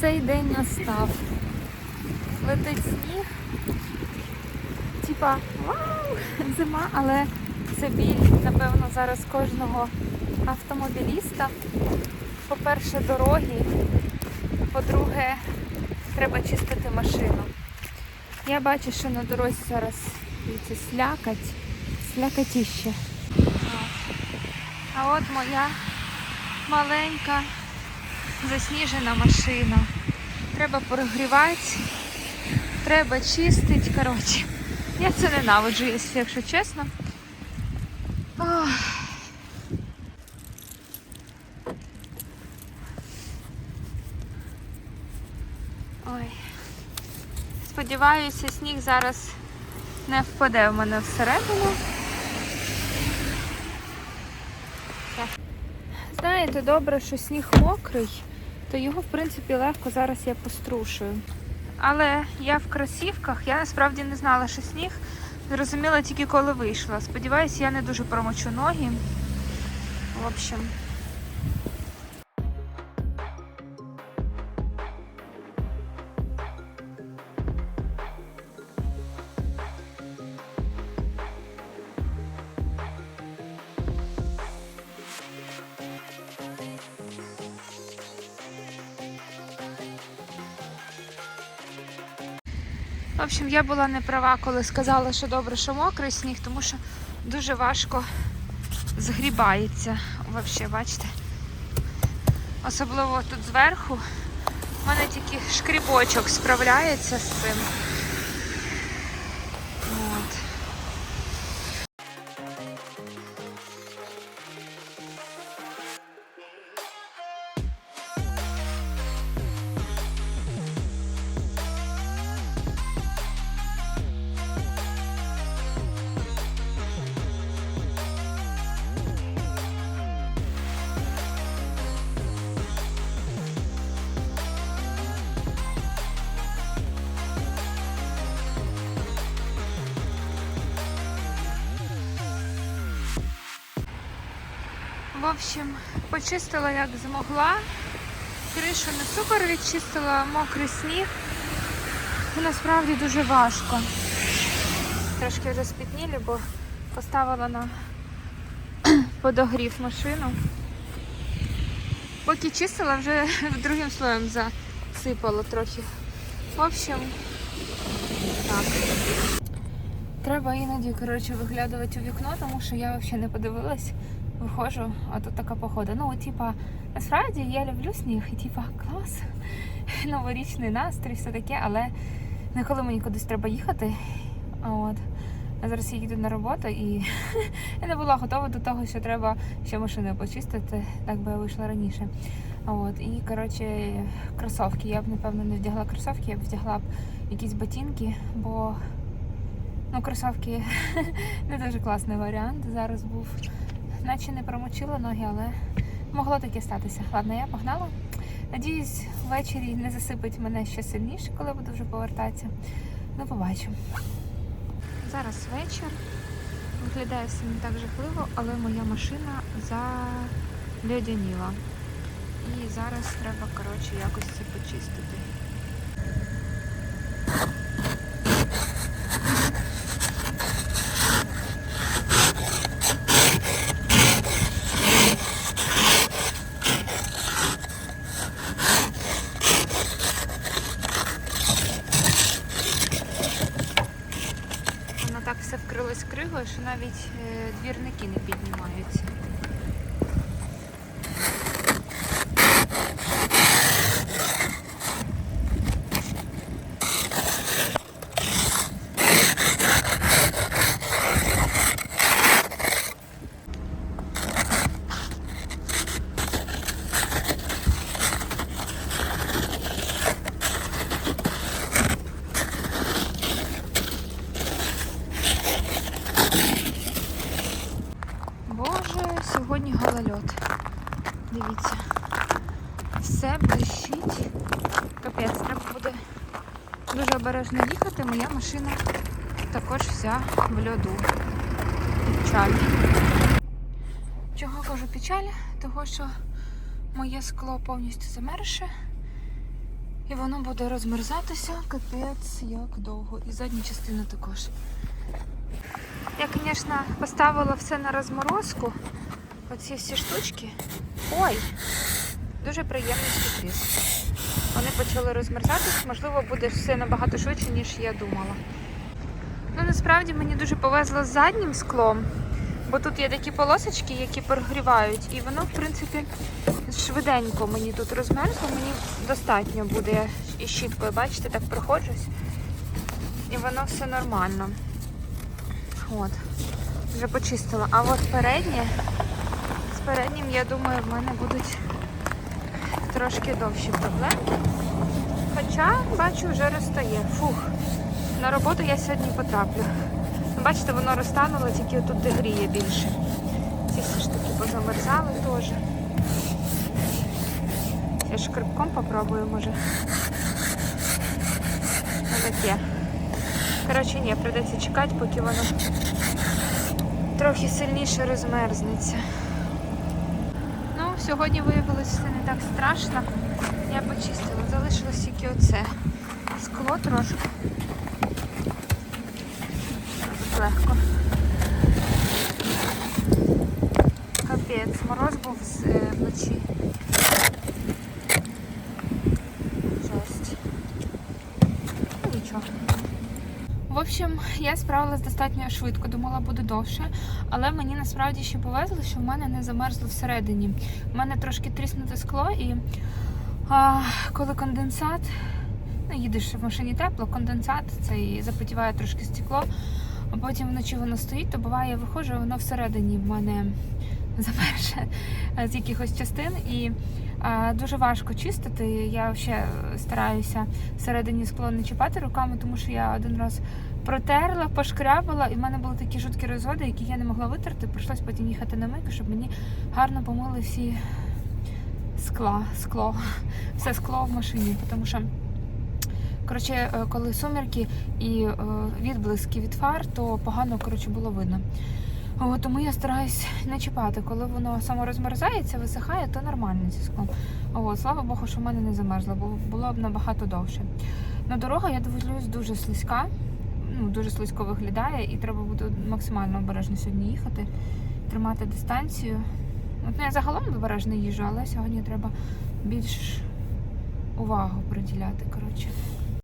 цей день настав. Летить сніг. Типа, вау, зима, але це біль, напевно, зараз кожного автомобіліста. По-перше, дороги. По-друге, треба чистити машину. Я бачу, що на дорозі зараз слякать, слякатіще. А от моя маленька засніжена машина. Треба прогрівати, треба чистити. Коротше, я це ненавиджу, якщо, чесно. Ой. Сподіваюся, сніг зараз не впаде в мене всередину. Знаєте, добре, що сніг мокрий, то його, в принципі, легко зараз я пострушую. Але я в кросівках, я насправді не знала, що сніг. Зрозуміла тільки коли вийшла. Сподіваюся, я не дуже промочу ноги. В общем. В общем, я була не права, коли сказала, що добре, що мокрий сніг, тому що дуже важко згрібається. Взагалі, бачите? Особливо тут зверху. У мене тільки шкрібочок справляється з цим. В общем, почистила як змогла. Кришу не супер відчистила, мокрий сніг. Насправді дуже важко. Трошки вже спітніли, бо поставила на подогрів машину. Поки чистила, вже другим слоєм засипало трохи. В общем, так. Треба іноді коротше, виглядувати у вікно, тому що я взагалі не подивилась. Виходжу, а тут така погода. Ну, типа, насправді я люблю сніг і типа клас, новорічний настрій, все таке, але не коли мені кудись треба їхати. А От. А зараз я їду на роботу і я не була готова до того, що треба ще машину почистити, так би я вийшла раніше. А От. І коротше, кросовки. Я б напевно не вдягла кросовки, я б вдягла б якісь ботинки, бо ну, кросовки не дуже класний варіант зараз був. Наче не промочила ноги, але могло таке статися. Ладно, я погнала. Надіюсь, ввечері не засипить мене ще сильніше, коли буду вже повертатися. Ну, побачимо. Зараз вечір. Виглядає все не так жахливо, але моя машина зальодяніла. І зараз треба, коротше, якось це почистити. Воно так все вкрилось кригою, що навіть е, двірники не піднімаються. Сьогодні голольот. Дивіться. Все блищить. Капець, треба буде дуже обережно їхати. Моя машина також вся в льоду. Печаль. Чого кажу печаль? Того, що моє скло повністю замерше. І воно буде розмерзатися капець як довго. І задня частина також. Я, звісно, поставила все на розморозку. Оці всі штучки. Ой! Дуже приємний сюрприз. Вони почали розмерзатись, можливо, буде все набагато швидше, ніж я думала. Ну, насправді мені дуже повезло з заднім склом, бо тут є такі полосочки, які прогрівають, і воно, в принципі, швиденько мені тут розмерзло, мені достатньо буде. І щіткою, бачите, так проходжусь. І воно все нормально. От. Вже почистила. А от переднє, переднім, я думаю, в мене будуть трошки довші проблеми. Хоча, бачу, вже розстає. Фух. На роботу я сьогодні потраплю. Бачите, воно розтануло, тільки тут де гріє більше. Ці всі штуки позамерзали теж. Я шкребком попробую, може. Ну таке. Коротше, ні, придеться чекати, поки воно трохи сильніше розмерзнеться. Сьогодні виявилося все не так страшно. Я почистила. Залишилось тільки оце. Скло трошки. Легко. Капець, мороз був з- е, вночі. В общем, я справилась достатньо швидко, думала буде довше, але мені насправді ще повезло, що в мене не замерзло всередині. У мене трошки тріснуте скло, і а, коли конденсат, ну їдеш в машині тепло, конденсат цей запотіває трошки стекло, а потім вночі воно стоїть, то буває, я виходжу, воно всередині в мене замерше е, з якихось частин. І а, дуже важко чистити. Я ще стараюся всередині скло не чіпати руками, тому що я один раз протерла, пошкрябала, і в мене були такі жуткі розгоди, які я не могла витерти. Прийшлось потім їхати на мийку, щоб мені гарно помили всі скла, скло, все скло в машині. Тому що, коротше, е, коли сумірки і е, відблиски від фар, то погано коротше, було видно. О, тому я стараюсь не чіпати. Коли воно само розмерзається, висихає, то нормально зі склом. О, слава Богу, що в мене не замерзло, бо було б набагато довше. На дорога, я дивлюсь, дуже слизька, ну, дуже слизько виглядає, і треба буде максимально обережно сьогодні їхати, тримати дистанцію. От, ну, я загалом обережно їжджу, але сьогодні треба більш увагу приділяти. Коротше.